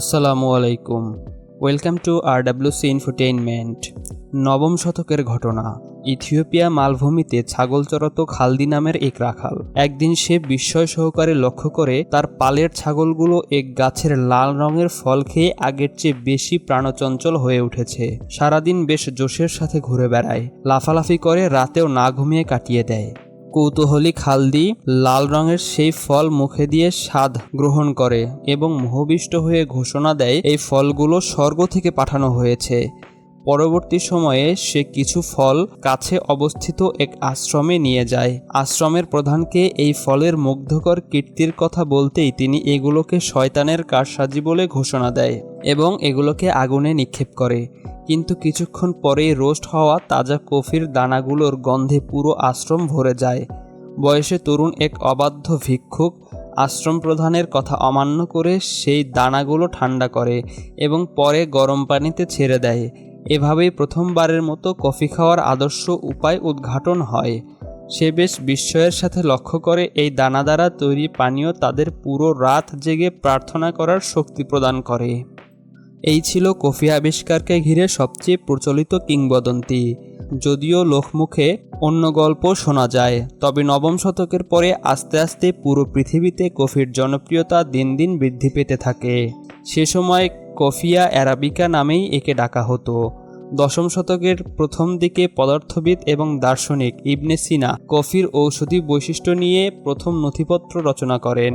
আসসালামু আলাইকুম। Welcome to R WC infotainment নবম শতকের ঘটনা। ইথিওপিয়া মালভূমিতে ছাগল চড়াতো খালদি নামের এক রাখাল। একদিন সে বিস্ময় সহকারে লক্ষ্য করে তার পালের ছাগলগুলো এক গাছের লাল রঙের ফল খেয়ে আগের চেয়ে বেশি প্রাণচঞ্চল হয়ে উঠেছে। সারাদিন বেশ জোশের সাথে ঘুরে বেড়ায়। লাফালাফি করে রাতেও না ঘুমিয়ে কাটিয়ে দেয়। কৌতূহলী খালদি লাল রঙের সেই ফল মুখে দিয়ে স্বাদ গ্রহণ করে এবং মোহবিষ্ট হয়ে ঘোষণা দেয়, এই ফলগুলো স্বর্গ থেকে পাঠানো হয়েছে। পরবর্তী সময়ে সে কিছু ফল কাছে অবস্থিত এক আশ্রমে নিয়ে যায়। আশ্রমের প্রধানকে এই ফলের মুগ্ধকর কীর্তির কথা বলতেই তিনি এগুলোকে শয়তানের কারসাজি বলে ঘোষণা দেয় এবং এগুলোকে আগুনে নিক্ষেপ করে। কিন্তু কিছুক্ষণ পরেই রোস্ট হওয়া তাজা কফির দানাগুলোর গন্ধে পুরো আশ্রম ভরে যায়। বয়সে তরুণ এক অবাধ্য ভিক্ষুক আশ্রম প্রধানের কথা অমান্য করে সেই দানাগুলো ঠান্ডা করে এবং পরে গরম পানিতে ছেড়ে দেয়। এভাবেই প্রথমবারের মতো কফি খাওয়ার আদর্শ উপায় উদ্ঘাটন হয়। সে বেশ বিস্ময়ের সাথে লক্ষ্য করে এই দানা দ্বারা তৈরি পানীয় তাদের পুরো রাত জেগে প্রার্থনা করার শক্তি প্রদান করে। এই ছিল কফি আবিষ্কারকে ঘিরে সবচেয়ে প্রচলিত কিংবদন্তি। যদিও লোকমুখে অন্য গল্প শোনা যায়, তবে নবম শতকের পরে আস্তে আস্তে পুরো পৃথিবীতে কফির জনপ্রিয়তা দিন দিন বৃদ্ধি পেতে থাকে। সে সময় কফিয়া অ্যারাবিকা নামেই একে ডাকা হতো। দশম শতকের প্রথম দিকে পদার্থবিদ এবং দার্শনিক ইবনে সিনা কফির ঔষধি বৈশিষ্ট্য নিয়ে প্রথম নথিপত্র রচনা করেন।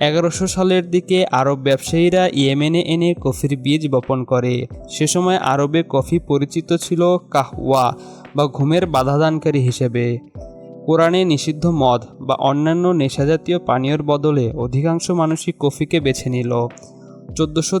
এগারোশো সালের দিকে আরব ব্যবসায়ীরা ইয়েমেনে এনে কফির বীজ বপন করে। সে সময় আরবে কফি পরিচিত ছিল কাহওয়া বা ঘুমের বাধাদানকারী হিসেবে। কোরআনে নিষিদ্ধ মদ বা অন্যান্য নেশাজাতীয় পানীয়র বদলে অধিকাংশ মানুষই কফিকে বেছে নিল। চোদ্দোশো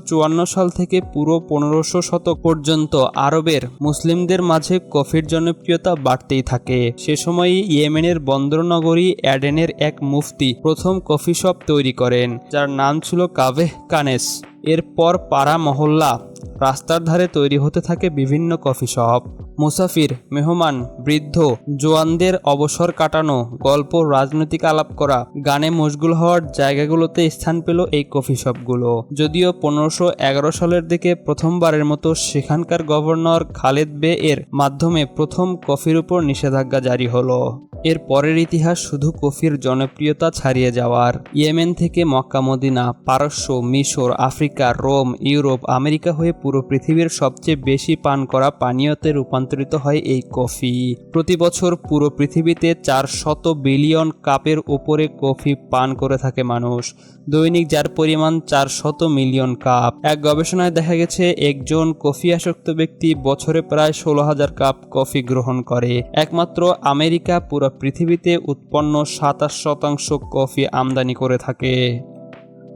সাল থেকে পুরো পনেরোশো শতক পর্যন্ত আরবের মুসলিমদের মাঝে কফির জনপ্রিয়তা বাড়তেই থাকে। সে সময়ই ইয়েমেনের বন্দরনগরী অ্যাডেনের এক মুফতি প্রথম কফি শপ তৈরি করেন, যার নাম ছিল কাভেহ কানেস। এরপর পাড়া মহল্লা রাস্তার ধারে তৈরি হতে থাকে বিভিন্ন কফি শপ। মুসাফির, মেহমান, বৃদ্ধ, জোয়ানদের অবসর কাটানো, গল্প, রাজনৈতিক আলাপ করা, গানে মশগুল হওয়ার জায়গাগুলোতে স্থান পেল এই কফি শপগুলো। যদিও পনেরোশো এগারো সালের দিকে প্রথমবারের মতো সেখানকার গভর্নর খালেদ বে এর মাধ্যমে প্রথম কফির উপর নিষেধাজ্ঞা জারি হলো। এর পরের ইতিহাস শুধু কফির জনপ্রিয়তা ছাড়িয়ে যাওয়ার। ইয়েমেন থেকে মক্কা, মদিনা, পারস্য, মিশর, আফ্রিকা, রোম, ইউরোপ, আমেরিকা হয়ে পুরো পৃথিবীর সবচেয়ে বেশি পান করা পানীয়তে রূপান্তরিত হয় এই কফি। প্রতি বছর পুরো পৃথিবীতে চার শত বিলিয়ন কাপের উপরে কফি পান করে থাকে মানুষ। দৈনিক যার পরিমাণ চার শত মিলিয়ন কাপ। এক গবেষণায় দেখা গেছে, একজন কফি আসক্ত ব্যক্তি বছরে প্রায় ষোলো হাজার কাপ কফি গ্রহণ করে। একমাত্র আমেরিকা পুরো পৃথিবীতে উৎপন্ন সাতাশ শতাংশ কফি আমদানি করে থাকে।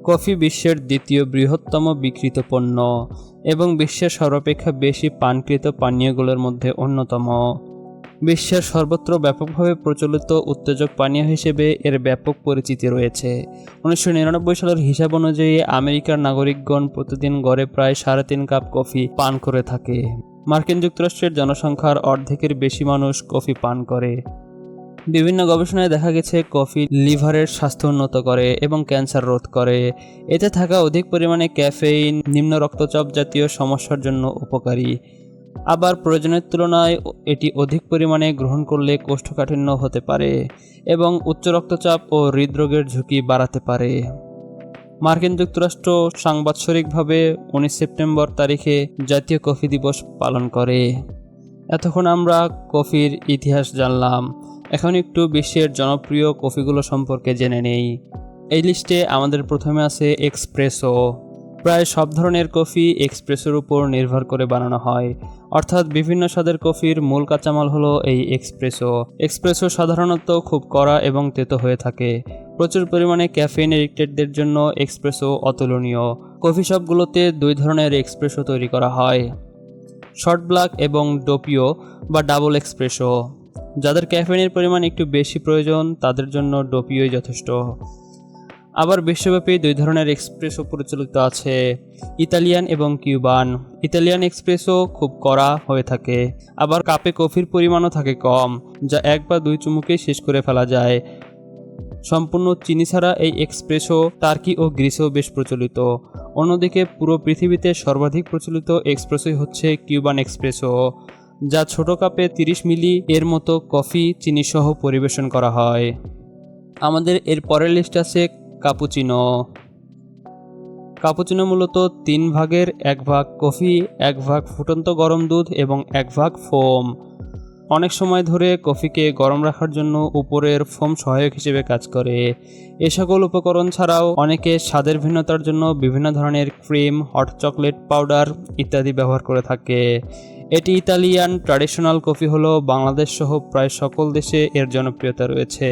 কফি বিশ্বের দ্বিতীয় বৃহত্তম বিকৃত পণ্য এবং বিশ্বের সর্বাপেক্ষা বেশি পানকৃত পানীয়গুলোর মধ্যে অন্যতম। বিশ্বের সর্বত্র ব্যাপকভাবে প্রচলিত উত্তেজক পানীয় হিসেবে এর ব্যাপক পরিচিতি রয়েছে। উনিশশো নিরানব্বই সালের হিসাব অনুযায়ী আমেরিকার নাগরিকগণ প্রতিদিন গড়ে প্রায় সাড়ে তিন কাপ কফি পান করে থাকে। মার্কিন যুক্তরাষ্ট্রের জনসংখ্যার অর্ধেকের বেশি মানুষ কফি পান করে। বিভিন্ন গবেষণায় দেখা গেছে, কফি লিভারের স্বাস্থ্য উন্নত করে এবং ক্যান্সার রোধ করে। এতে থাকা অধিক পরিমাণে ক্যাফেইন, নিম্ন রক্তচাপ জাতীয় সমস্যার জন্য উপকারী। আবার প্রয়োজনের তুলনায় এটি অধিক পরিমাণে গ্রহণ করলে কোষ্ঠকাঠিন্য হতে পারে এবং উচ্চ রক্তচাপ ও হৃদরোগের ঝুঁকি বাড়াতে পারে। মার্কিন যুক্তরাষ্ট্র সাংবাৎসরিকভাবে উনিশ সেপ্টেম্বর তারিখে জাতীয় কফি দিবস পালন করে। এতক্ষণ আমরা কফির ইতিহাস জানলাম। এখন একটু বিশ্বের জনপ্রিয় কফিগুলো সম্পর্কে জেনে নেই। এই লিস্টে আমাদের প্রথমে আছে এক্সপ্রেসো। প্রায় সব ধরনের কফি এক্সপ্রেসোর উপর নির্ভর করে বানানো হয়। অর্থাৎ বিভিন্ন স্বাদের কফির মূল কাঁচামাল হলো এই এক্সপ্রেসো। এক্সপ্রেসো সাধারণত খুব কড়া এবং তেতো হয়ে থাকে। প্রচুর পরিমাণে ক্যাফেইন এডিক্টেডদের জন্য এক্সপ্রেসো অতুলনীয়। কফি শপগুলোতে দুই ধরনের এক্সপ্রেসো তৈরি করা হয়। শর্ট ব্ল্যাক এবং ডোপিও বা ডাবল এক্সপ্রেসো। যাদের ক্যাফেনের পরিমাণ একটু বেশি প্রয়োজন, তাদের জন্য ডোপিওই যথেষ্ট। আবার বিশ্বব্যাপী দুই ধরনের এক্সপ্রেসও প্রচলিত আছে, ইতালিয়ান এবং কিউবান। ইতালিয়ান এক্সপ্রেসও খুব কড়া হয়ে থাকে, আবার কাপে কফির পরিমাণও থাকে কম, যা এক বা দুই চুমুকেই শেষ করে ফেলা যায়। সম্পূর্ণ চিনি ছাড়া এই এক্সপ্রেসও টার্কি ও গ্রিসেও বেশ প্রচলিত। অন্যদিকে পুরো পৃথিবীতে সর্বাধিক প্রচলিত এক্সপ্রেসই হচ্ছে কিউবান এক্সপ্রেসো। যা ছোট কাপে তিরিশ মিলি এর মতো কফি চিনি সহ পরিবেশন করা হয়। আমাদের এর পরের লিস্ট আছে কাপুচিনো কাপুচিনো মূলত তিন ভাগের এক ভাগ কফি, এক ভাগ ফুটন্ত গরম দুধ এবং এক ভাগ ফোম। অনেক সময় ধরে কফিকে গরম রাখার জন্য উপরের ফোম সহায়ক হিসেবে কাজ করে। এ সকল উপকরণ ছাড়াও অনেকে স্বাদের ভিন্নতার জন্য বিভিন্ন ধরনের ক্রিম, হট চকলেট পাউডার ইত্যাদি ব্যবহার করে থাকে। এটি ইতালিয়ান ট্র্যাডিশনাল কফি হলো, বাংলাদেশ সহ প্রায় সকল দেশে এর জনপ্রিয়তা রয়েছে।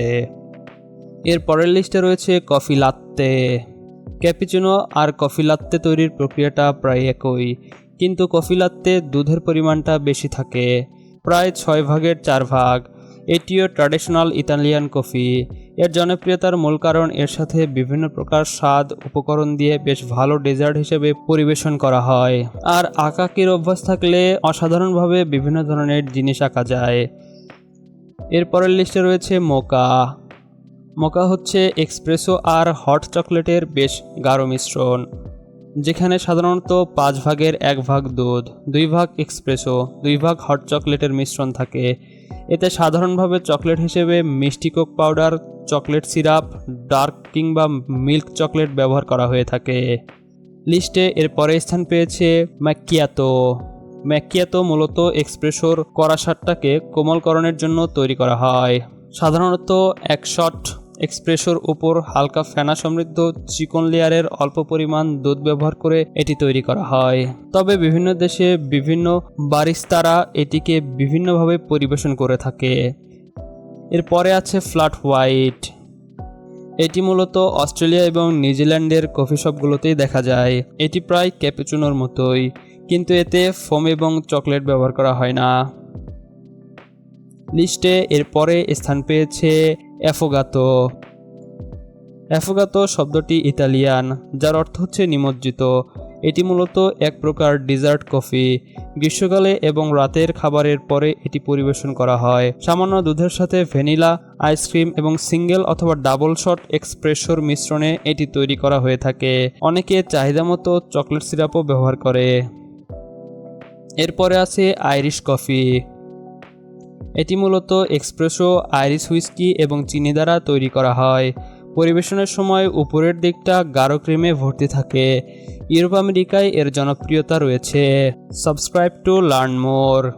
এর পরের লিস্টে রয়েছে কফি লাত্তে। ক্যাপিচিনো আর কফি লাত্তে তৈরির প্রক্রিয়াটা প্রায় একই, কিন্তু কফি লাত্তে দুধের পরিমাণটা বেশি থাকে, প্রায় ছয় ভাগের চার ভাগ। এটিও ট্র্যাডিশনাল ইতালিয়ান কফি এর জনপ্রিয়তার মূল কারণ এর সাথে বিভিন্ন প্রকার স্বাদ, উপকরণ দিয়ে বেশ ভালো ডেজার্ট হিসেবে পরিবেশন করা হয়। আর আঁকাকির অভ্যাস থাকলে অসাধারণভাবে বিভিন্ন ধরনের জিনিস আঁকা যায়। এরপরের লিস্টে রয়েছে মোকা। মোকা হচ্ছে এক্সপ্রেসো আর হট চকলেটের বেশ গাঢ় মিশ্রণ, যেখানে সাধারণত পাঁচ ভাগের এক ভাগ দুধ, দুই ভাগ এক্সপ্রেসো দুই ভাগ হট চকলেটের মিশ্রণ থাকে। এতে সাধারণভাবে চকলেট হিসেবে মিষ্টি cocoa powder, chocolate syrup, dark কিংবা মিল্ক চকলেট ব্যবহার করা হয়ে থাকে। লিস্টে এর পরে স্থান পেয়েছে ম্যাকিয়াতো। ম্যাকিয়াতো মূলত এক্সপ্রেসোর করা সারটাকে কোমলকরণের জন্য তৈরি করা হয়। সাধারণত এক শট এক্সপ্রেসোর উপর হালকা ফেনা সমৃদ্ধ চিকন লেয়ারের অল্প পরিমাণ দুধ ব্যবহার করে এটি তৈরি করা হয়। তবে বিভিন্ন দেশে বিভিন্ন বারিস্তারা এটিকে বিভিন্নভাবে পরিবেশন করে থাকে। এরপরে আছে ফ্ল্যাট হোয়াইট। এটি মূলত অস্ট্রেলিয়া এবং নিউজিল্যান্ডের কফি শপগুলোতেই দেখা যায়। এটি প্রায় ক্যাপুচিনোর মতোই, কিন্তু এতে ফোম এবং চকলেট ব্যবহার করা হয় না। লিস্টে এরপরে স্থান পেয়েছে অ্যাফোগাতো। অ্যাফোগাতো শব্দটি ইতালিয়ান, যার অর্থ হচ্ছে নিমজ্জিত। এটি মূলত এক প্রকার ডিজার্ট কফি। গ্রীষ্মকালে এবং রাতের খাবারের পরে এটি পরিবেশন করা হয়। সামান্য দুধের সাথে ভ্যানিলা, আইসক্রিম এবং সিঙ্গেল অথবা ডাবল শট এক্সপ্রেসোর মিশ্রণে এটি তৈরি করা হয়ে থাকে। অনেকে চাহিদা মতো চকলেট সিরাপও ব্যবহার করে। এরপরে আছে আইরিশ কফি। এটি মূলত এক্সপ্রেসো, আইরিশ হুইস্কি এবং চিনি দ্বারা তৈরি করা হয়। পরিবেশনের সময় উপরের দিকটা গাঢ় ক্রিমে ভর্তি থাকে। ইউরোপ আমেরিকায় এর জনপ্রিয়তা রয়েছে। Subscribe to learn more.